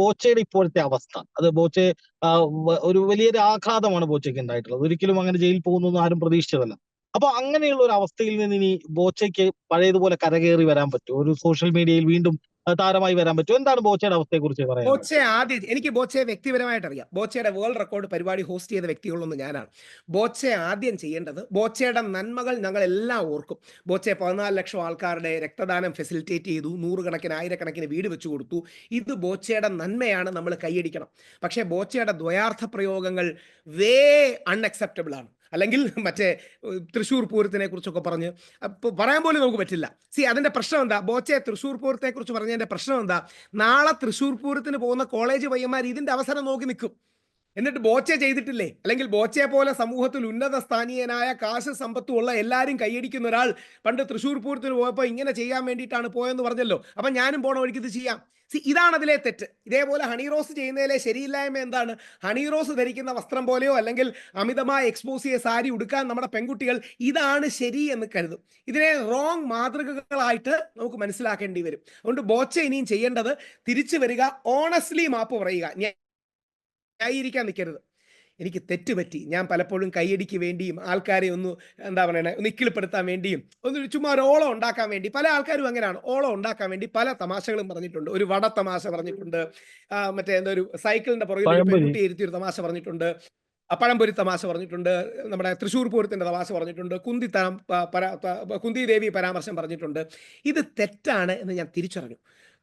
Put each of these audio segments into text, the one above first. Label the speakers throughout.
Speaker 1: ബോച്ചയുടെ ഇപ്പോഴത്തെ അവസ്ഥ. അത് ബോച്ചെ ഒരു വലിയൊരു ആഘാതമാണ് ബോച്ചയ്ക്ക് ഉണ്ടായിട്ടുള്ളത്. ഒരിക്കലും അങ്ങനെ ജയിലിൽ പോകുന്നൊന്നും ആരും പ്രതീക്ഷിച്ചതല്ല അപ്പൊ അങ്ങനെയുള്ള ഒരു അവസ്ഥയിൽ നിന്ന് ഇനി ബോച്ചയ്ക്ക് പഴയതുപോലെ കരകയറി വരാൻ പറ്റുമോ? ഒരു സോഷ്യൽ മീഡിയയിൽ വീണ്ടും താരമായി വരാൻ പറ്റും എന്താണ് ബോച്ചയുടെ അവസ്ഥയെ കുറിച്ച് പറയാം
Speaker 2: ബോച്ചെ ആദ്യം എനിക്ക് ബോച്ചയെ വ്യക്തിപരമായിട്ട് അറിയാം ബോച്ചയുടെ വേൾഡ് റെക്കോർഡ് പരിപാടി ഹോസ്റ്റ് ചെയ്ത വ്യക്തികളൊന്നും ഞാനാണ്. ബോച്ചെ ആദ്യം ചെയ്യേണ്ടത് ബോച്ചയുടെ നന്മകൾ ഞങ്ങൾ എല്ലാം ഓർക്കും. ബോച്ചെ പതിനാല് ലക്ഷം ആൾക്കാരുടെ രക്തദാനം ഫെസിലിറ്റേറ്റ് ചെയ്തു. നൂറുകണക്കിന് ആയിരക്കണക്കിന് വീട് വെച്ചു കൊടുത്തു. ഇത് ബോച്ചയുടെ നന്മയാണ് നമ്മൾ കൈയടിക്കണം. പക്ഷേ ബോച്ചയുടെ ദ്വയാർത്ഥ പ്രയോഗങ്ങൾ വേ അൺഅക്സെപ്റ്റബിൾ ആണ്. അല്ലെങ്കിൽ മറ്റേ തൃശ്ശൂർ പൂരത്തിനെ കുറിച്ചൊക്കെ പറഞ്ഞ് പറയാൻ പോലും നമുക്ക് പറ്റില്ല. സി അതിന്റെ പ്രശ്നം എന്താ? ബോച്ചെ തൃശ്ശൂർ പൂരത്തെ കുറിച്ച് പറഞ്ഞതിന്റെ പ്രശ്നം എന്താ? നാളെ തൃശ്ശൂർ പൂരത്തിന് പോകുന്ന കോളേജ് പയ്യന്മാർ ഇതിന്റെ അവസരം നോക്കി നിൽക്കും. എന്നിട്ട് ബോച്ചെ ചെയ്തിട്ടില്ലേ? അല്ലെങ്കിൽ ബോച്ചെ പോലെ സമൂഹത്തിൽ ഉന്നത സ്ഥാനീയനായ കാശ് സമ്പത്തും ഉള്ള എല്ലാവരും കൈയടിക്കുന്ന ഒരാൾ പണ്ട് തൃശ്ശൂർ പൂരത്തിന് പോയപ്പോൾ ഇങ്ങനെ ചെയ്യാൻ വേണ്ടിയിട്ടാണ് പോയെന്ന് പറഞ്ഞല്ലോ. അപ്പം ഞാനും പോണ വഴിക്ക് ഇത് ചെയ്യാം. സി ഇതാണ് അതിലെ തെറ്റ്. ഇതേപോലെ ഹണി റോസ് ചെയ്യുന്നതിലെ ശരിയില്ലായ്മ എന്താണ്? ഹണി റോസ് ധരിക്കുന്ന വസ്ത്രം പോലെയോ അല്ലെങ്കിൽ അമിതമായ എക്സ്പോസ് ചെയ്യ സാരി ഉടുക്കാൻ നമ്മുടെ പെൺകുട്ടികൾ ഇതാണ് ശരി എന്ന് കരുതും. ഇതിനെ റോങ് മാതൃകകളായിട്ട് നമുക്ക് മനസ്സിലാക്കേണ്ടി വരും. അതുകൊണ്ട് ബോച്ച ഇനിയും ചെയ്യേണ്ടത് തിരിച്ചു വരിക ഓണസ്റ്റ്ലി മാപ്പ് പറയുക. ന്യായീകരിക്കാൻ നിൽക്കരുത്. എനിക്ക് തെറ്റുപറ്റി ഞാൻ പലപ്പോഴും കൈയടിക്ക് വേണ്ടിയും ആൾക്കാരെ ഒന്ന് എന്താ പറയണേ ഒന്ന് ഇക്കിളിപ്പെടുത്താൻ വേണ്ടിയും ഒന്ന് ചുമ്മാ ഒരു ഓളം ഉണ്ടാക്കാൻ വേണ്ടി പല ആൾക്കാരും അങ്ങനെയാണ്. ഓളം ഉണ്ടാക്കാൻ വേണ്ടി പല തമാശകളും പറഞ്ഞിട്ടുണ്ട്. ഒരു വട തമാശ പറഞ്ഞിട്ടുണ്ട് മറ്റേ എന്താ ഒരു സൈക്കിളിന്റെ പുറകിൽ പെൺകുട്ടി ഇരുത്തി ഒരു തമാശ പറഞ്ഞിട്ടുണ്ട്. പഴംപൊരി തമാശ പറഞ്ഞിട്ടുണ്ട്. നമ്മുടെ തൃശ്ശൂർ പൂരത്തിന്റെ തമാശ പറഞ്ഞിട്ടുണ്ട്. കുന്തി തരം പരാ കുന്തി ദേവി പരാമർശം പറഞ്ഞിട്ടുണ്ട്. ഇത് തെറ്റാണ് എന്ന് ഞാൻ തിരിച്ചറിഞ്ഞു.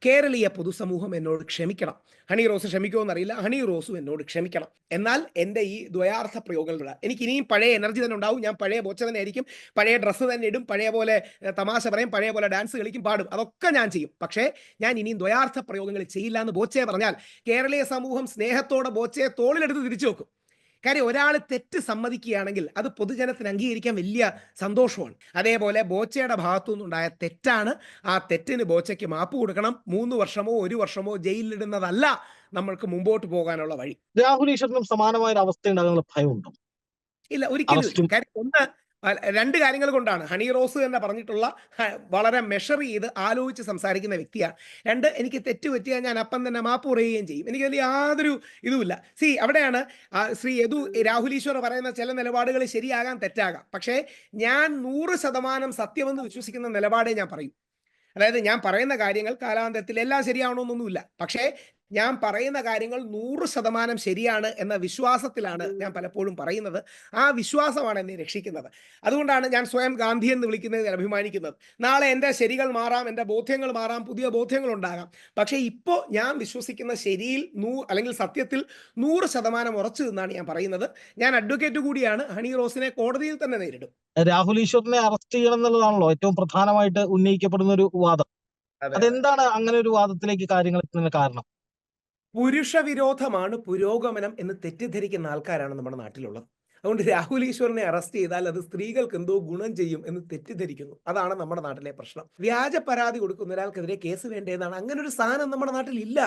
Speaker 2: കേരളീയ പൊതുസമൂഹം എന്നോട് ക്ഷമിക്കണം. ഹണി റോസ് ക്ഷമിക്കുമോ എന്നറിയില്ല ഹണി റോസും എന്നോട് ക്ഷമിക്കണം. എന്നാൽ എന്റെ ഈ ദ്വയാർത്ഥ പ്രയോഗങ്ങൾ എനിക്ക് ഇനിയും പഴയ എനർജി തന്നെ ഉണ്ടാവും. ഞാൻ പഴയ ബോച്ച തന്നെ ആയിരിക്കും. പഴയ ഡ്രസ്സ് തന്നെ ഇടും. പഴയ പോലെ തമാശ പറയും. പഴയ പോലെ ഡാൻസ് കളിക്കും പാടും. അതൊക്കെ ഞാൻ ചെയ്യും. പക്ഷേ ഞാൻ ഇനിയും ദ്വയാർത്ഥ പ്രയോഗങ്ങൾ ചെയ്യില്ല എന്ന് ബോച്ചയെ പറഞ്ഞാൽ കേരളീയ സമൂഹം സ്നേഹത്തോടെ ബോച്ചയെ തോളിലെടുത്ത് തിരിച്ചു വെക്കും. കാര്യം ഒരാൾ തെറ്റ് സമ്മതിക്കുകയാണെങ്കിൽ അത് പൊതുജനത്തിന് അംഗീകരിക്കാൻ വലിയ സന്തോഷമാണ്. അതേപോലെ ബോച്ചയുടെ ഭാഗത്തു നിന്നുണ്ടായ തെറ്റാണ്. ആ തെറ്റിന് ബോച്ചയ്ക്ക് മാപ്പ് കൊടുക്കണം. മൂന്ന് വർഷമോ ഒരു വർഷമോ ജയിലിലിടുന്നതല്ല നമ്മൾക്ക് മുമ്പോട്ട് പോകാനുള്ള വഴി.
Speaker 1: രാഹുൽ ഈശ്വരനും സമാനമായ ഒരു അവസ്ഥ ഉണ്ടാകാനുള്ള ഭയമുണ്ടോ.
Speaker 2: ഇല്ല ഒരിക്കലും ഒന്ന് രണ്ട് കാര്യങ്ങൾ കൊണ്ടാണ്. ഹണി റോസ് തന്നെ പറഞ്ഞിട്ടുള്ള വളരെ മെഷർ ചെയ്ത് ആലോചിച്ച് സംസാരിക്കുന്ന വ്യക്തിയാണ്. രണ്ട് എനിക്ക് തെറ്റ് പറ്റിയാൽ ഞാൻ അപ്പം തന്നെ മാപ്പ് പറയുകയും ചെയ്യും. എനിക്ക് അതിൽ യാതൊരു ഇതുമില്ല. സി അവിടെയാണ് ശ്രീ യദു രാഹുൽ ഈശ്വർ പറയുന്ന ചില നിലപാടുകൾ ശരിയാകാം തെറ്റാകാം. പക്ഷേ ഞാൻ നൂറ് ശതമാനം സത്യമെന്ന് വിശ്വസിക്കുന്ന നിലപാടേ ഞാൻ പറയും. അതായത് ഞാൻ പറയുന്ന കാര്യങ്ങൾ കാലാന്തരത്തിൽ എല്ലാം ശരിയാവണമെന്നൊന്നുമില്ല. പക്ഷേ ഞാൻ പറയുന്ന കാര്യങ്ങൾ നൂറ് ശതമാനം ശരിയാണ് എന്ന വിശ്വാസത്തിലാണ് ഞാൻ പലപ്പോഴും പറയുന്നത്. ആ വിശ്വാസമാണ് എന്നെ രക്ഷിക്കുന്നത്. അതുകൊണ്ടാണ് ഞാൻ സ്വയം ഗാന്ധി എന്ന് വിളിക്കുന്നതിൽ അഭിമാനിക്കുന്നത്. നാളെ എന്റെ ശരികൾ മാറാം എന്റെ ബോധ്യങ്ങൾ മാറാം പുതിയ ബോധ്യങ്ങൾ ഉണ്ടാകാം. പക്ഷേ ഇപ്പോൾ ഞാൻ വിശ്വസിക്കുന്ന ശരിയിൽ നൂ അല്ലെങ്കിൽ സത്യത്തിൽ നൂറ് ശതമാനം ഉറച്ചു നിന്നാണ് ഞാൻ പറയുന്നത്. ഞാൻ അഡ്വക്കേറ്റ് കൂടിയാണ്. ഹണി റോസിനെ കോടതിയിൽ തന്നെ നേരിടും.
Speaker 1: രാഹുൽ ഈശ്വറിനെ അറസ്റ്റ് ചെയ്യണം എന്നുള്ളതാണല്ലോ ഏറ്റവും പ്രധാനമായിട്ട് ഉന്നയിക്കപ്പെടുന്ന ഒരു വാദം അതെന്താണ് അങ്ങനെ ഒരു വാദത്തിലേക്ക് കാര്യങ്ങൾ എത്തുന്നതിന് കാരണം?
Speaker 2: പുരുഷ വിരോധമാണ് പുരോഗമനം എന്ന് തെറ്റിദ്ധരിക്കുന്ന ആൾക്കാരാണ് നമ്മുടെ നാട്ടിലുള്ളത്. അതുകൊണ്ട് രാഹുൽ ഈശ്വറിനെ അറസ്റ്റ് ചെയ്താൽ അത് സ്ത്രീകൾക്ക് എന്തോ ഗുണം ചെയ്യും എന്ന് തെറ്റിദ്ധരിക്കുന്നു. അതാണ് നമ്മുടെ നാട്ടിലെ പ്രശ്നം. വ്യാജ പരാതി കൊടുക്കുന്ന ഒരാൾക്കെതിരെ കേസ് വേണ്ടതെന്നാണ് അങ്ങനെ ഒരു സാധനം നമ്മുടെ നാട്ടിൽ ഇല്ല.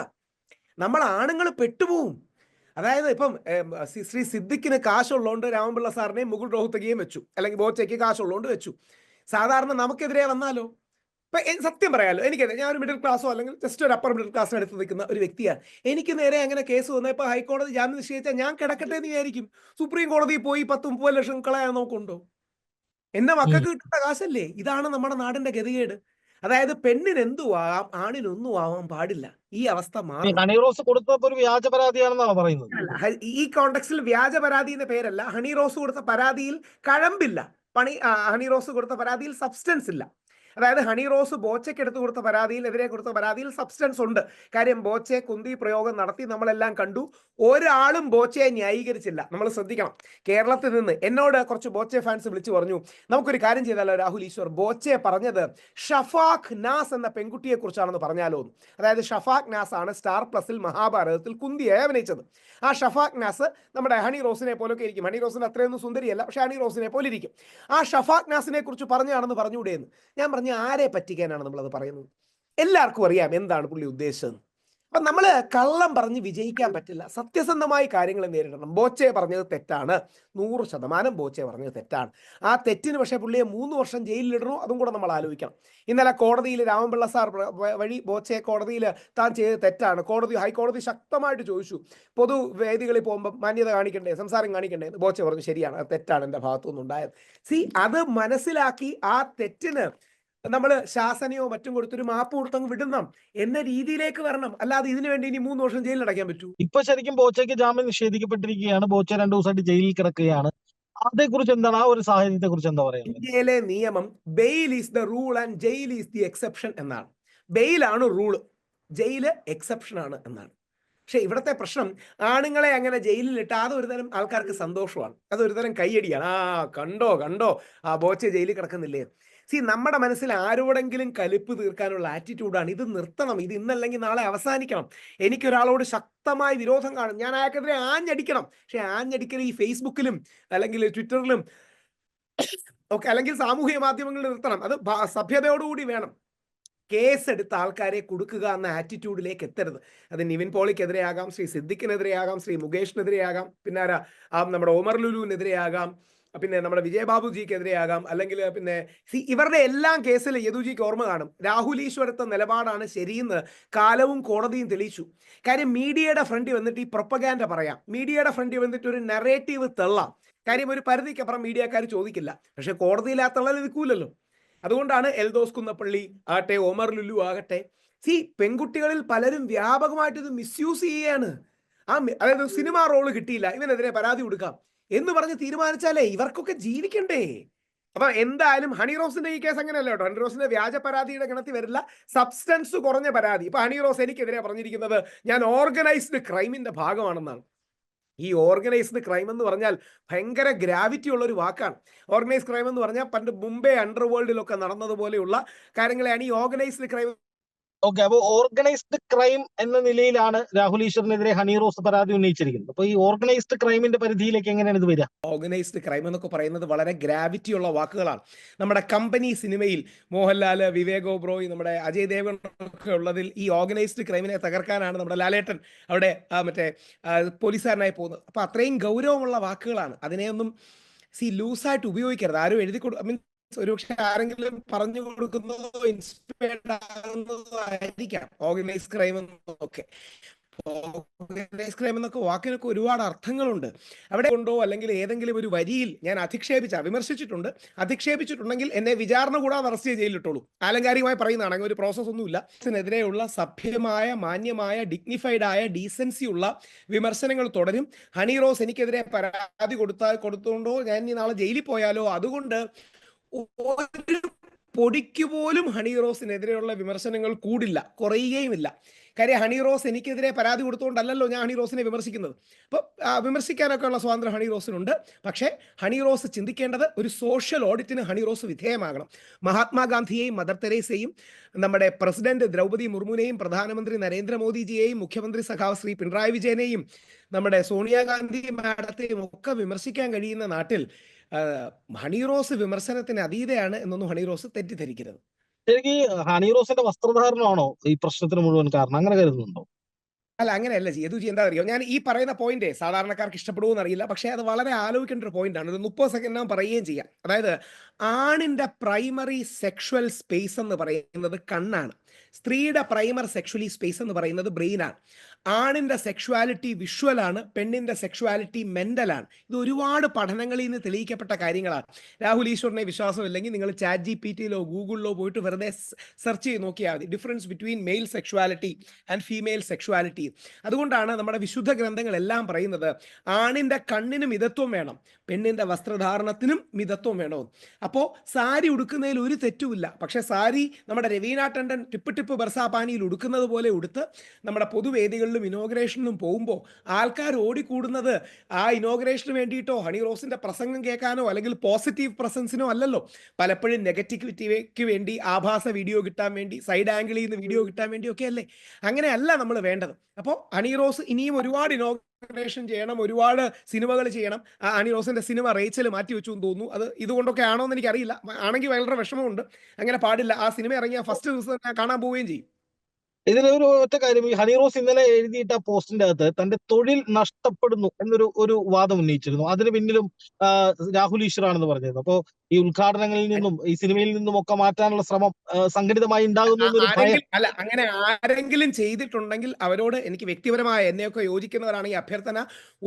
Speaker 2: നമ്മൾ ആണുങ്ങൾ പെട്ടുപോകും അതായത് ഇപ്പം ശ്രീ സിദ്ദിഖിന് കാശുള്ളതുകൊണ്ട് രാമപിള്ള സാറിനെയും മുകുൾ രോഹത്തകയും വെച്ചു. അല്ലെങ്കിൽ ബോച്ചയ്ക്ക് കാശുള്ളതുകൊണ്ട് വെച്ചു. സാധാരണ നമുക്കെതിരെ വന്നാലോ? സത്യം പറയാലോ എനിക്ക് ഞാൻ ഒരു മിഡിൽ ക്ലാസ്സോ അല്ലെങ്കിൽ ജസ്റ്റ് ഒരു അപ്പർ മിഡിൽ ക്ലാസ്സിന് അടുത്ത് നിൽക്കുന്ന ഒരു വ്യക്തിയാണ്. എനിക്ക് നേരെ അങ്ങനെ കേസ് വന്നപ്പോൾ ഹൈക്കോടതി ജാമ്യം നിശ്ചയിച്ചാൽ ഞാൻ കിടക്കട്ടെ എന്ന് വിചാരിക്കും. സുപ്രീം കോടതി പോയി പത്ത് മുപ്പത് ലക്ഷം കളയാൻ നോക്കുണ്ടോ എന്റെ മക്കൾക്ക് കിട്ടുന്ന കാശല്ലേ? ഇതാണ് നമ്മുടെ നാടിന്റെ ഗതികേട്. അതായത് പെണ്ണിന് എന്തും ആവാം ആണിനൊന്നും ആവാൻ പാടില്ല. ഈ അവസ്ഥ
Speaker 1: ഹണി റോസ് ഒരു വ്യാജ പരാതിയാണെന്നാണ് പറയുന്നത്?
Speaker 2: ഈ കോണ്ടെക്സ്റ്റിൽ വ്യാജ പരാതി എന്ന പേരല്ല. ഹണി റോസ് കൊടുത്ത പരാതിയിൽ കഴമ്പില്ല. പണി ഹണി റോസ് കൊടുത്ത പരാതിയിൽ സബ്സ്റ്റൻസ് ഇല്ല. അതായത് ഹണി റോസ് ബോച്ചയ്ക്ക് എടുത്തു കൊടുത്ത പരാതിയിൽ എതിരെ കൊടുത്ത പരാതിയിൽ സബ്സ്റ്റൻസ് ഉണ്ട്. കാര്യം ബോച്ചെ കുന്തി പ്രയോഗം നടത്തി നമ്മളെല്ലാം കണ്ടു. ഒരാളും ബോച്ചയെ ന്യായീകരിച്ചില്ല. നമ്മൾ ശ്രദ്ധിക്കണം. കേരളത്തിൽ നിന്ന് എന്നോട് കുറച്ച് ബോച്ചെ ഫാൻസ് വിളിച്ചു പറഞ്ഞു. നമുക്കൊരു കാര്യം ചെയ്താലോ രാഹുൽ ഈശ്വർ? ബോച്ചെ പറഞ്ഞത് ഷഫാഖ് നാസ് എന്ന പെൺകുട്ടിയെ കുറിച്ചാണെന്ന് പറഞ്ഞാലോ അതായത് ഷഫാഖ് നാസ് ആണ് സ്റ്റാർ പ്ലസിൽ മഹാഭാരതത്തിൽ കുന്തിയെ അഭിനയിച്ചത്. ആ ഷഫാഖ് നാസ് നമ്മുടെ ഹണി റോസിനെ പോലൊക്കെ ഇരിക്കും. ഹണി റോസിന് അത്രയൊന്നും സുന്ദരിയല്ല. പക്ഷെ ഹണി റോസിനെ പോലെ ഇരിക്കും. ആ ഷഫാഖ് നാസിനെ കുറിച്ച് പറഞ്ഞാണെന്ന് പറഞ്ഞുകൂടെയെന്ന്? ഞാൻ പറഞ്ഞു ആരെ പറ്റിക്കാനാണ് നമ്മളത് പറയുന്നത്? എല്ലാവർക്കും അറിയാം എന്താണ് പുള്ളി ഉദ്ദേശിച്ചത് അപ്പൊ നമ്മൾ കള്ളം പറഞ്ഞ് വിജയിക്കാൻ പറ്റില്ല. സത്യസന്ധമായി കാര്യങ്ങൾ നേരിടണം. ബോച്ചെ പറഞ്ഞത് തെറ്റാണ്. നൂറ് ശതമാനം ബോച്ചെ പറഞ്ഞത് തെറ്റാണ്. ആ തെറ്റിന് പക്ഷേ പുള്ളിയെ മൂന്ന് വർഷം ജയിലിലിടണോ? അതും കൂടെ നമ്മൾ ആലോചിക്കണം. ഇന്നലെ കോടതിയിൽ രാമൻപിള്ള സാർ വഴി ബോച്ചെ കോടതിയിൽ താൻ ചെയ്തത് തെറ്റാണ്. കോടതി ഹൈക്കോടതി ശക്തമായിട്ട് ചോദിച്ചു. പൊതു വേദികളിൽ പോകുമ്പോൾ മാന്യത കാണിക്കണ്ടേ? സംസാരം കാണിക്കണ്ടേ? ബോച്ചെ പറഞ്ഞു ശരിയാണ്. തെറ്റാണ് എന്റെ ഭാഗത്തുനിന്നുണ്ടായത്. സി അത് മനസ്സിലാക്കി ആ തെറ്റിന് നമ്മൾ ശാസനയോ മറ്റും കൊടുത്തൊരു മാപ്പ് കൊടുത്തങ്ങ് വിടണം. എന്ന രീതിയിലേക്ക് വരണം. അല്ലാതെ ഇതിനു വേണ്ടി ഇനി മൂന്ന് വർഷം ജയിലിൽ അടയ്ക്കാൻ പറ്റൂ.
Speaker 1: ഇപ്പൊ ശരിക്കും ബോച്ചയ്ക്ക് ജാമ്യം നിഷേധിക്കപ്പെട്ടിരിക്കുകയാണ്. ബോച്ച രണ്ടു ദിവസമായിട്ട് ജയിലിൽ കിടക്കുകയാണ്. അതേക്കുറിച്ച് എന്താണ്? ആ ഒരു സാഹചര്യത്തെ കുറിച്ച് എന്താ പറയുക
Speaker 2: ഇന്ത്യയിലെ നിയമം bail is the rule and jail is the exception എന്നാണ്. ബെയിലാണ് റൂൾ ജയിൽ എക്സെപ്ഷൻ ആണ് എന്നാണ്. പക്ഷെ ഇവിടുത്തെ പ്രശ്നം ആണുങ്ങളെ അങ്ങനെ ജയിലിലിട്ട് അതൊരു തരം ആൾക്കാർക്ക് സന്തോഷമാണ്. അതൊരു തരം കയ്യടിയാണ്. ആ കണ്ടോ കണ്ടോ? ആ ബോച്ച ജയിലിൽ കിടക്കുന്നില്ലേ? സി നമ്മുടെ മനസ്സിൽ ആരോടെങ്കിലും കലിപ്പ് തീർക്കാനുള്ള ആറ്റിറ്റ്യൂഡാണ് ഇത് നിർത്തണം. ഇത് ഇന്നല്ലെങ്കിൽ നാളെ അവസാനിക്കണം. എനിക്കൊരാളോട് ശക്തമായ വിരോധം കാണും ഞാൻ അയാൾക്കെതിരെ ആഞ്ഞടിക്കണം. പക്ഷെ ആഞ്ഞടിക്കൽ ഈ ഫേസ്ബുക്കിലും അല്ലെങ്കിൽ ട്വിറ്ററിലും ഒക്കെ അല്ലെങ്കിൽ സാമൂഹിക മാധ്യമങ്ങളിൽ നിർത്തണം. അത് സഭ്യതയോടുകൂടി വേണം. കേസ് എടുത്ത ആൾക്കാരെ കൊടുക്കുക എന്ന ആറ്റിറ്റ്യൂഡിലേക്ക് എത്തരുത്. അത് നിവിൻ പോളിക്കെതിരെയാകാം ശ്രീ സിദ്ദിഖിനെതിരെയാകാം ശ്രീ മുകേഷിനെതിരെയാകാം. പിന്നാരാ നമ്മുടെ ഓമർ ലുലുവിനെതിരെയാകാം. പിന്നെ നമ്മുടെ വിജയബാബുജിക്കെതിരെയാകാം. അല്ലെങ്കിൽ പിന്നെ സി ഇവരുടെ എല്ലാം കേസിൽ യദുജിക്ക് ഓർമ്മ കാണും. രാഹുൽ ഈശ്വരത്തെ നിലപാടാണ് ശരിയെന്ന് കാലവും കോടതിയും തെളിയിച്ചു. കാര്യം മീഡിയയുടെ ഫ്രണ്ടിൽ വന്നിട്ട് ഈ പ്രൊപ്പഗാൻഡ പറയാം. മീഡിയയുടെ ഫ്രണ്ടിൽ വന്നിട്ട് ഒരു നെറേറ്റീവ് തള്ളാം. കാര്യം ഒരു പരിധിക്കപ്പുറം മീഡിയക്കാർ ചോദിക്കില്ല. പക്ഷെ കോടതിയിൽ ആ തള്ളൽ നിൽക്കൂലല്ലോ. അതുകൊണ്ടാണ് എൽദോസ് കുന്നപ്പള്ളി ആകട്ടെ ഓമർ ലുലു ആകട്ടെ സി പെൺകുട്ടികളിൽ പലരും വ്യാപകമായിട്ട് ഇത് മിസ്യൂസ് ചെയ്യുകയാണ് ആ അതായത് സിനിമ റോൾ കിട്ടിയില്ല. ഇവനെതിരെ പരാതി കൊടുക്കാം. എന്ന് പറഞ്ഞ് തീരുമാനിച്ചാലേ ഇവർക്കൊക്കെ ജീവിക്കണ്ടേ. അപ്പൊ എന്തായാലും ഹണി റോസിന്റെ ഈ കേസ് അങ്ങനെയല്ല കേട്ടോ. ഹണി റോസിന്റെ വ്യാജ പരാതിയുടെ ഗണത്തിൽ വരില്ല. സബ്സ്റ്റൻസ് കുറഞ്ഞ പരാതി. ഇപ്പൊ ഹണി റോസ് എനിക്കെതിരെ പറഞ്ഞിരിക്കുന്നത് ഞാൻ ഓർഗനൈസ്ഡ് ക്രൈമിന്റെ ഭാഗമാണെന്നാണ്. ഈ ഓർഗനൈസ്ഡ് ക്രൈം എന്ന് പറഞ്ഞാൽ ഭയങ്കര ഗ്രാവിറ്റി ഉള്ള ഒരു വാക്കാണ്. ഓർഗനൈസ്ഡ് ക്രൈം എന്ന് പറഞ്ഞാൽ പണ്ട് മുംബൈ അണ്ടർവേൾഡിലൊക്കെ നടന്നതുപോലെയുള്ള കാര്യങ്ങളെയാണ് ഈ ഓർഗനൈസ്ഡ് ക്രൈം
Speaker 1: ഓക്കെ അപ്പൊ ഓർഗനൈസ്ഡ് ക്രൈം എന്ന നിലയിലാണ് രാഹുൽ ഈശ്വറിനെതിരെ ഹണി റോസ് പരാതി ഉന്നയിച്ചിരിക്കുന്നത്. അപ്പൊ ഈ ഓർഗനൈസ്ഡ് ക്രൈമിന്റെ പരിധിയിലേക്ക് എങ്ങനെയാണ് ഇത് വരിക?
Speaker 2: ഓർഗനൈസ്ഡ് ക്രൈം എന്നൊക്കെ പറയുന്നത് വളരെ ഗ്രാവിറ്റി ഉള്ള വാക്കുകളാണ്. നമ്മുടെ കമ്പനി സിനിമയിൽ മോഹൻലാൽ വിവേക് ഓബ്രോയ് നമ്മുടെ അജയ് ദേവൻ ഒക്കെ ഉള്ളതിൽ ഈ ഓർഗനൈസ്ഡ് ക്രൈമിനെ തകർക്കാനാണ് നമ്മുടെ ലാലേട്ടൻ അവിടെ മറ്റേ പോലീസുകാരനായി പോകുന്നത്. അപ്പൊ അത്രയും ഗൗരവമുള്ള വാക്കുകളാണ്. അതിനെയൊന്നും സി ലൂസായിട്ട് ഉപയോഗിക്കരുത്. ആരും എഴുതി കൊടു മീൻസ് ഒരുപക്ഷെ ആരെങ്കിലും പറഞ്ഞു കൊടുക്കുന്നതോ ഇൻസ്പയർഡ് ആകുന്നതോ ആയിരിക്കാം. ഓർഗനൈസ് ക്രൈം എന്നൊക്കെ. ഓർഗനൈസ് ക്രൈം എന്നൊക്കെ വാക്കിനൊക്കെ ഒരുപാട് അർത്ഥങ്ങളുണ്ട്. അവിടെ കൊണ്ടോ അല്ലെങ്കിൽ ഏതെങ്കിലും ഒരു വരിയിൽ ഞാൻ അധിക്ഷേപിച്ച വിമർശിച്ചിട്ടുണ്ട്. അധിക്ഷേപിച്ചിട്ടുണ്ടെങ്കിൽ എന്നെ വിചാരണ കൂടാതെ അറസ്റ്റ് ചെയ്ത് ജയിലിലിട്ടുള്ളൂ ആലങ്കാരികമായി പറയുന്നതാണ് അങ്ങനെ ഒരു പ്രോസസ് ഒന്നുമില്ല. ഇതിനെതിരെയുള്ള സഭ്യമായ മാന്യമായ ഡിഗ്നിഫൈഡ് ആയ ഡീസൻസി ഉള്ള വിമർശനങ്ങൾ തുടരും. ഹണി റോസ് എനിക്കെതിരെ പരാതി കൊടുത്താൽ കൊടുത്തുകൊണ്ടോ? ഞാൻ ഇനി നാളെ ജയിലിൽ പോയാലോ? അതുകൊണ്ട് ഒരു പൊടിക്ക് പോലും ഹണി റോസിനെതിരെയുള്ള വിമർശനങ്ങൾ കൂടില്ല കുറയുകയുമില്ല. കാര്യം ഹണി റോസ് എനിക്കെതിരെ പരാതി കൊടുത്തുകൊണ്ടല്ലല്ലോ ഞാൻ ഹണി റോസിനെ വിമർശിക്കുന്നത്. അപ്പോൾ വിമർശിക്കാനൊക്കെ ഉള്ള സ്വാതന്ത്ര്യം ഹണി റോസിനുണ്ട്. പക്ഷേ ഹണി റോസ് ചിന്തിക്കേണ്ടത് ഒരു സോഷ്യൽ ഓഡിറ്റിന് ഹണി റോസ് വിധേയമാകണം. മഹാത്മാഗാന്ധിയെയും മദർ തെരേസയും നമ്മുടെ പ്രസിഡന്റ് ദ്രൗപതി മുർമുവിനെയും പ്രധാനമന്ത്രി നരേന്ദ്രമോദിജിയെയും മുഖ്യമന്ത്രി സഖാവ് ശ്രീ പിണറായി വിജയനെയും നമ്മുടെ സോണിയാഗാന്ധി മാഡത്തെയും ഒക്കെ വിമർശിക്കാൻ കഴിയുന്ന നാട്ടിൽ ഹണി റോസ് വിമർശനത്തിന് അതീതയാണ് എന്നൊന്നും ഹണിറോസ് തെറ്റിദ്ധരിക്കരുത്.
Speaker 1: എനിക്ക് ഹണിറോസിന്റെ ഹണി റോസിന്റെ വസ്ത്രധാരണമാണോ ഈ പ്രശ്നത്തിന് മുഴുവൻ കാരണം? അങ്ങനെ കരുതുന്നുണ്ടോ?
Speaker 2: അല്ല അങ്ങനെയല്ല ജി യദു എന്താ അറിയോ? ഞാൻ ഈ പറയുന്ന പോയിന്റ് സാധാരണക്കാർക്ക് ഇഷ്ടപ്പെടുമെന്ന് അറിയില്ല. പക്ഷേ അത് വളരെ ആലോചിക്കേണ്ട ഒരു പോയിന്റ് ആണ് ഒരു മുപ്പത് സെക്കൻഡ് നാം പറയുകയും ചെയ്യാം. അതായത് ആണിന്റെ പ്രൈമറി സെക്ഷുവൽ സ്പേസ് എന്ന് പറയുന്നത് കണ്ണാണ്. സ്ത്രീയുടെ പ്രൈമർ സെക്ഷലി സ്പേസ് എന്ന് പറയുന്നത് ബ്രെയിനാണ് ആണിന്റെ സെക്ഷുവാലിറ്റി വിഷ്വലാണ് പെണ്ണിന്റെ സെക്ഷുവാലിറ്റി മെന്റലാണ് ഇത് ഒരുപാട് പഠനങ്ങളിൽ നിന്ന് തെളിയിക്കപ്പെട്ട കാര്യങ്ങളാണ്. രാഹുൽ ഈശ്വറിനെ വിശ്വാസമില്ലെങ്കിൽ നിങ്ങൾ ചാറ്റ് ജി പി ടിയിലോ ഗൂഗിളിലോ പോയിട്ട് വെറുതെ സെർച്ച് ചെയ്ത് നോക്കിയാൽ മതി. Difference between male sexuality and female sexuality അതുകൊണ്ടാണ് നമ്മുടെ വിശുദ്ധ ഗ്രന്ഥങ്ങളെല്ലാം പറയുന്നത് ആണിന്റെ കണ്ണിനും മിതത്വം വേണം പെണ്ണിന്റെ വസ്ത്രധാരണത്തിനും മിതത്വം വേണം. അപ്പോൾ സാരി ഉടുക്കുന്നതിൽ ഒരു തെറ്റുമില്ല. പക്ഷേ സാരി നമ്മുടെ രവീനാ ടണ്ടൻ ടിപ്പ് ടിപ്പ് ബർസാപാനിയിൽ ഉടുക്കുന്നത് പോലെ ഉടുത്ത് നമ്മുടെ പൊതുവേദികളിലും ഇനോഗ്രേഷനിലും പോകുമ്പോൾ ആൾക്കാർ ഓടിക്കൂടുന്നത് ആ ഇനോഗ്രേഷന് വേണ്ടിയിട്ടോ ഹണി റോസിന്റെ പ്രസംഗം കേൾക്കാനോ അല്ലെങ്കിൽ പോസിറ്റീവ് പ്രസൻസിനോ അല്ലല്ലോ. പലപ്പോഴും നെഗറ്റിവിറ്റിക്ക് വേണ്ടി ആഭാസ വീഡിയോ കിട്ടാൻ വേണ്ടി സൈഡ് ആംഗിളിൽ നിന്ന് വീഡിയോ കിട്ടാൻ വേണ്ടിയൊക്കെ അല്ലേ? അങ്ങനെയല്ല നമ്മൾ വേണ്ടത്. അപ്പോൾ അണി റോസ് ഇനിയും ഒരുപാട് ഇനോഗ്രേഷൻ ചെയ്യണം ഒരുപാട് സിനിമകൾ ചെയ്യണം. അണി റോസിന്റെ സിനിമ റേച്ചൽ മാറ്റി വെച്ചു എന്ന് തോന്നുന്നു. അത് ഇതുകൊണ്ടൊക്കെ ആണോ എന്ന് എനിക്കറിയില്ല. ആണെങ്കിൽ വളരെ വിഷമമുണ്ട്. അങ്ങനെ പാടില്ല. ആ സിനിമ ഇറങ്ങിയ ഫസ്റ്റ് ദിവസം തന്നെ കാണാൻ പോവുകയും ചെയ്യും.
Speaker 1: ഇതിലൊരു ഒറ്റ കാര്യം. ഈ ഹണിറോസ് ഇന്നലെ എഴുതിയിട്ട ആ പോസ്റ്റിന്റെ അകത്ത് തന്റെ തൊഴിൽ നഷ്ടപ്പെടുന്നു എന്നൊരു ഒരു വാദം ഉന്നയിച്ചിരുന്നു. അതിന് പിന്നിലും രാഹുൽ ഈശ്വറാണെന്ന് പറഞ്ഞിരുന്നു. അപ്പോ ഈ ഉദ്ഘാടനങ്ങളിൽ നിന്നും ഈ സിനിമയിൽ നിന്നും ഒക്കെ മാറ്റാനുള്ള ശ്രമം സംഘടിതമായി ഉണ്ടാകുന്നു
Speaker 2: അല്ല അങ്ങനെ ആരെങ്കിലും ചെയ്തിട്ടുണ്ടെങ്കിൽ അവരോട് എനിക്ക് വ്യക്തിപരമായ എന്നെയൊക്കെ യോജിക്കുന്നവരാണെങ്കിൽ അഭ്യർത്ഥന.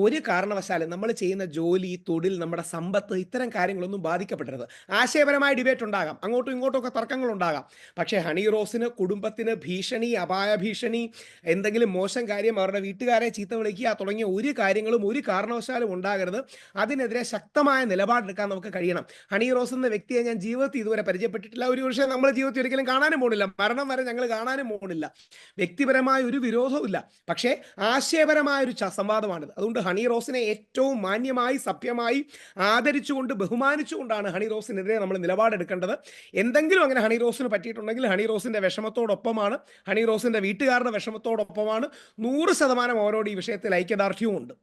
Speaker 2: ഒരു കാരണവശാലും നമ്മൾ ചെയ്യുന്ന ജോലി തൊഴിൽ നമ്മുടെ സമ്പത്ത് ഇത്തരം കാര്യങ്ങളൊന്നും ബാധിക്കപ്പെടരുത്. ആശയപരമായ ഡിബേറ്റ് ഉണ്ടാകാം. അങ്ങോട്ടും ഇങ്ങോട്ടും ഒക്കെ തർക്കങ്ങൾ ഉണ്ടാകാം പക്ഷേ ഹണി റോസിന് കുടുംബത്തിന് ഭീഷണി അപായ ഭീഷണി എന്തെങ്കിലും മോശം കാര്യം അവരുടെ വീട്ടുകാരെ ചീത്ത വിളിക്കുക തുടങ്ങിയ ഒരു കാര്യങ്ങളും ഒരു കാരണവശാലും ഉണ്ടാകരുത്. അതിനെതിരെ ശക്തമായ നിലപാടെടുക്കാൻ നമുക്ക് കഴിയണം. ഹണി റോസ് എന്ന വ്യക്തിയെ ഞാൻ ജീവിതത്തിൽ ഇതുവരെ പരിചയപ്പെട്ടിട്ടില്ല. ഒരു പക്ഷേ നമ്മൾ ജീവിതത്തിൽ ഒരിക്കലും കാണാനും പോണില്ല. മരണം വരെ ഞങ്ങൾ കാണാനും പോണില്ല. വ്യക്തിപരമായ ഒരു വിരോധവും ഇല്ല. പക്ഷേ ആശയപരമായ ഒരു സംവാദമാണിത്. അതുകൊണ്ട് ഹണി റോസിനെ ഏറ്റവും മാന്യമായി സഭ്യമായി ആദരിച്ചുകൊണ്ട് ബഹുമാനിച്ചുകൊണ്ടാണ് ഹണി റോസിനെതിരെ നമ്മൾ നിലപാടെടുക്കേണ്ടത്. എന്തെങ്കിലും അങ്ങനെ ഹണി റോസിന് പറ്റിയിട്ടുണ്ടെങ്കിൽ ഹണി റോസിന്റെ വിഷമത്തോടൊപ്പമാണ് ഹണി റോസിന്റെ വീട്ടുകാരുടെ വിഷമത്തോടൊപ്പമാണ് നൂറ് ശതമാനം അവരോട് ഈ വിഷയത്തിൽ ഐക്യദാർഢ്യവും ഉണ്ട്.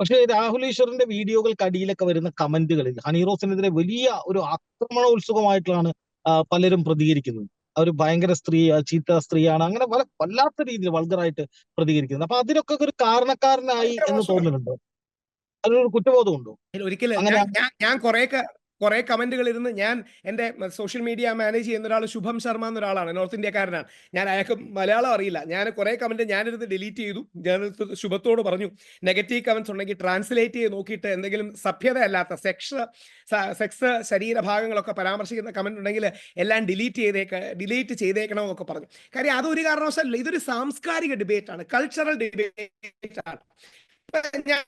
Speaker 1: പക്ഷേ രാഹുൽ ഈശ്വറിന്റെ വീഡിയോകൾക്ക് അടിയിലൊക്കെ വരുന്ന കമന്റുകളിൽ ഹണിറോസിനെതിരെ വലിയ ഒരു ആക്രമണ ഉത്സവമായിട്ടാണ് പലരും പ്രതികരിക്കുന്നത്. അവർ ഭയങ്കര സ്ത്രീ ചീത്ത സ്ത്രീയാണ് അങ്ങനെ പല വല്ലാത്ത രീതിയിൽ വൾഗറായിട്ട് പ്രതികരിക്കുന്നത്. അപ്പൊ അതിനൊക്കെ ഒരു കാരണക്കാരനായി എന്ന്. തോന്നുന്നുണ്ടോ? അതിനൊരു കുറ്റബോധമുണ്ടോ?
Speaker 2: ഒരിക്കലും ഞാൻ കുറെ കുറെ കമന്റുകൾ ഇരുന്ന് ഞാൻ എന്റെ സോഷ്യൽ മീഡിയ മാനേജ് ചെയ്യുന്ന ഒരാൾ ശുഭം ശർമ്മ എന്നൊരാളാണ് നോർത്ത് ഇന്ത്യക്കാരനാണ്. ഞാൻ അയാൾക്ക് മലയാളം അറിയില്ല. ഞാൻ കുറെ കമന്റ് ഞാനിരുന്ന് ഡിലീറ്റ് ചെയ്തു. ഞാൻ ശുഭത്തോട് പറഞ്ഞു നെഗറ്റീവ് കമന്റ്സ് ഉണ്ടെങ്കിൽ ട്രാൻസ്ലേറ്റ് ചെയ്ത് നോക്കിയിട്ട് എന്തെങ്കിലും സഭ്യതയല്ലാത്ത സെക്സ് സെക്സ് ശരീരഭാഗങ്ങളൊക്കെ പരാമർശിക്കുന്ന കമന്റ് ഉണ്ടെങ്കിൽ എല്ലാം ഡിലീറ്റ് ചെയ്തേക്ക ഡിലീറ്റ് ചെയ്തേക്കണമെന്നൊക്കെ പറഞ്ഞു. കാര്യം അതൊരു കാരണവശാലില്ല ഇതൊരു സാംസ്കാരിക ഡിബേറ്റ് ആണ്. കൾച്ചറൽ ഡിബേറ്റ് ആണ്. ഇപ്പൊ ഞാൻ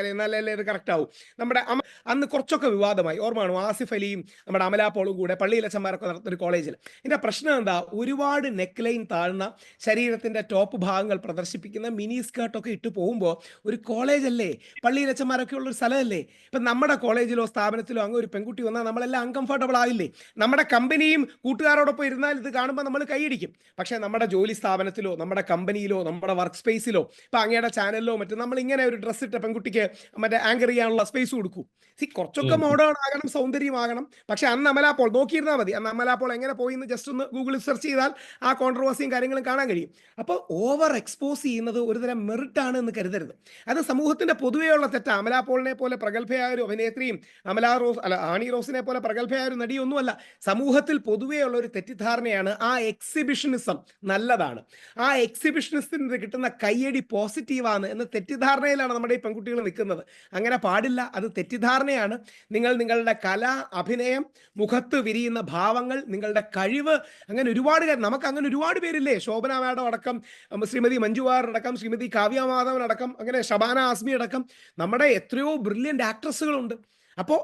Speaker 2: എന്നാലല്ലേ ഇത് കറക്റ്റ് ആവും. നമ്മുടെ അന്ന് കുറച്ചൊക്കെ വിവാദമായി. ഓർമ്മയാണ് ആസിഫ് അലിയും നമ്മുടെ അമലാപ്പോളും കൂടെ പള്ളിയിലച്ചന്മാരൊക്കെ നടത്തുന്ന കോളേജിൽ ഇതിന്റെ പ്രശ്നം എന്താ? ഒരുപാട് നെക്ക് ലൈൻ താഴ്ന്ന ശരീരത്തിന്റെ ടോപ്പ് ഭാഗങ്ങൾ പ്രദർശിപ്പിക്കുന്ന മിനി സ്കേർട്ടൊക്കെ ഇട്ട് പോകുമ്പോൾ ഒരു കോളേജ് അല്ലേ? പള്ളിയിലച്ചന്മാരൊക്കെ ഉള്ള ഒരു സ്ഥലമല്ലേ? ഇപ്പൊ നമ്മുടെ കോളേജിലോ സ്ഥാപനത്തിലോ അങ്ങ് ഒരു പെൺകുട്ടി വന്നാൽ നമ്മളെല്ലാം അൺകംഫർട്ടബിൾ ആവില്ലേ? നമ്മുടെ കമ്പനിയും കൂട്ടുകാരോടൊപ്പം ഇരുന്നാൽ ഇത് കാണുമ്പോൾ നമ്മൾ കൈയടിക്കും. പക്ഷേ നമ്മുടെ ജോലി സ്ഥാപനത്തിലോ നമ്മുടെ കമ്പനിയിലോ നമ്മുടെ വർക്ക് സ്പേസിലോ ഇപ്പൊ അങ്ങയുടെ ചാനലിലോ മറ്റും നമ്മൾ ഇങ്ങനെ ഒരു ഡ്രസ്സ് ഇട്ട പെൺകുട്ടിക്ക് മറ്റേ ആങ്കർ ചെയ്യാനുള്ള സ്പേസ് കൊടുക്കും. സി കുറച്ചൊക്കെ. മോഡേൺ ആകണം സൗന്ദര്യമാകണം. പക്ഷെ അന്ന് അമലാപ്പോൾ നോക്കിയിരുന്നാൽ മതി. അന്ന് അമലാപ്പോൾ എങ്ങനെ പോയി എന്ന് ജസ്റ്റ് ഒന്ന് ഗൂഗിളിൽ സെർച്ച് ചെയ്താൽ ആ കോൺട്രവേഴ്സിയും കാര്യങ്ങളും കാണാൻ കഴിയും. അപ്പോൾ ഓവർ എക്സ്പോസ് ചെയ്യുന്നത് ഒരുതരം മെറിറ്റ് ആണ് എന്ന് കരുതരുത്. അത് സമൂഹത്തിന്റെ പൊതുവെയുള്ള തെറ്റാണ് അമലാപോളിനെ പോലെ പ്രഗത്ഭയായ ഒരു അഭിനേത്രിയും അമല റോസ് അല്ല ആണി റോസിനെ പോലെ പ്രഗത്ഭയായ ഒരു നടിയൊന്നുമല്ല. സമൂഹത്തിൽ പൊതുവെയുള്ള ഒരു തെറ്റിദ്ധാരണയാണ് ആ എക്സിബിഷനിസം നല്ലതാണ്. ആ എക്സിബിഷനിസത്തിന് കിട്ടുന്ന കയ്യടി പോസിറ്റീവാണ് എന്ന തെറ്റിദ്ധാരണയിലാണ് നമ്മുടെ ഈ പെൺകുട്ടികൾ നിൽക്കുന്നത്. അങ്ങനെ പാടില്ല. അത് തെറ്റിദ്ധാരണയാണ്. നിങ്ങൾ നിങ്ങളുടെ കല അഭിനയം മുഖത്ത് വിരിയുന്ന ഭാവങ്ങൾ നിങ്ങളുടെ കഴിവ് അങ്ങനെ ഒരുപാട് നമുക്ക് അങ്ങനെ ഒരുപാട് പേരില്ലേ? ശോഭന മാഡം അടക്കം ശ്രീമതി മഞ്ജുവാർ അടക്കം ശ്രീമതി കാവ്യ മാധവൻ അടക്കം അങ്ങനെ ഷബാന ആസ്മി അടക്കം. നമ്മുടെ എത്രയോ ബ്രില്യന്റ് ആക്ട്രസ്സുകളുണ്ട് അപ്പോൾ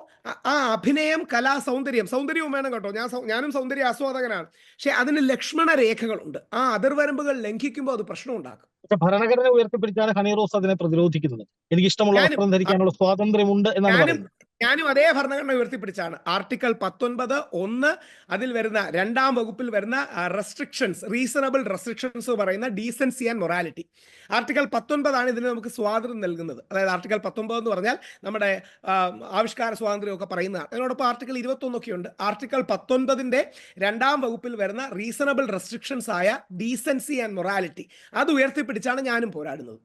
Speaker 2: ആ അഭിനയം കലാ സൗന്ദര്യം സൗന്ദര്യവും വേണം കേട്ടോ. ഞാൻ ഞാനും സൗന്ദര്യ ആസ്വാദകനാണ്. പക്ഷെ അതിന് ലക്ഷ്മണ രേഖകളുണ്ട്. ആ അതിർവരമ്പുകൾ ലംഘിക്കുമ്പോൾ അത് പ്രശ്നം ഉണ്ടാക്കും.
Speaker 1: ഭരണഘടന ഉയർത്തിപ്പിടിച്ചാണ് ഹണി റോസ് അതിനെ പ്രതിരോധിക്കുന്നത്. എനിക്ക് ഇഷ്ടമുള്ള
Speaker 2: ഞാനും-
Speaker 1: വസ്ത്രം ധരിക്കാനുള്ള സ്വാതന്ത്ര്യമുണ്ട് എന്നാണ്
Speaker 2: ഞാനും അതേ ഭരണഘടന ഉയർത്തിപ്പിടിച്ചാണ്. ആർട്ടിക്കിൾ പത്തൊൻപത് ഒന്ന് അതിൽ വരുന്ന രണ്ടാം വകുപ്പിൽ വരുന്ന റെസ്ട്രിക്ഷൻസ് റീസണബിൾ റെസ്ട്രിക്ഷൻസ് പറയുന്ന ഡീസൻസി ആൻഡ് മൊറാലിറ്റി ആർട്ടിക്കിൾ പത്തൊൻപതാണ് ഇതിന് നമുക്ക് സ്വാതന്ത്ര്യം നൽകുന്നത്. അതായത് ആർട്ടിക്കിൾ പത്തൊമ്പത് എന്ന് പറഞ്ഞാൽ നമ്മുടെ ആവിഷ്കാര സ്വാതന്ത്ര്യം ഒക്കെ പറയുന്നതാണ്. അതിനോടൊപ്പം ആർട്ടിക്കിൾ ഇരുപത്തൊന്നൊക്കെ ഉണ്ട്. ആർട്ടിക്കിൾ പത്തൊൻപതിന്റെ രണ്ടാം വകുപ്പിൽ വരുന്ന റീസണബിൾ റെസ്ട്രിക്ഷൻസ് ആയ ഡീസൻസി ആൻഡ് മൊറാലിറ്റി അത് ഉയർത്തിപ്പിടിച്ചാണ് ഞാനും പോരാടുന്നത്.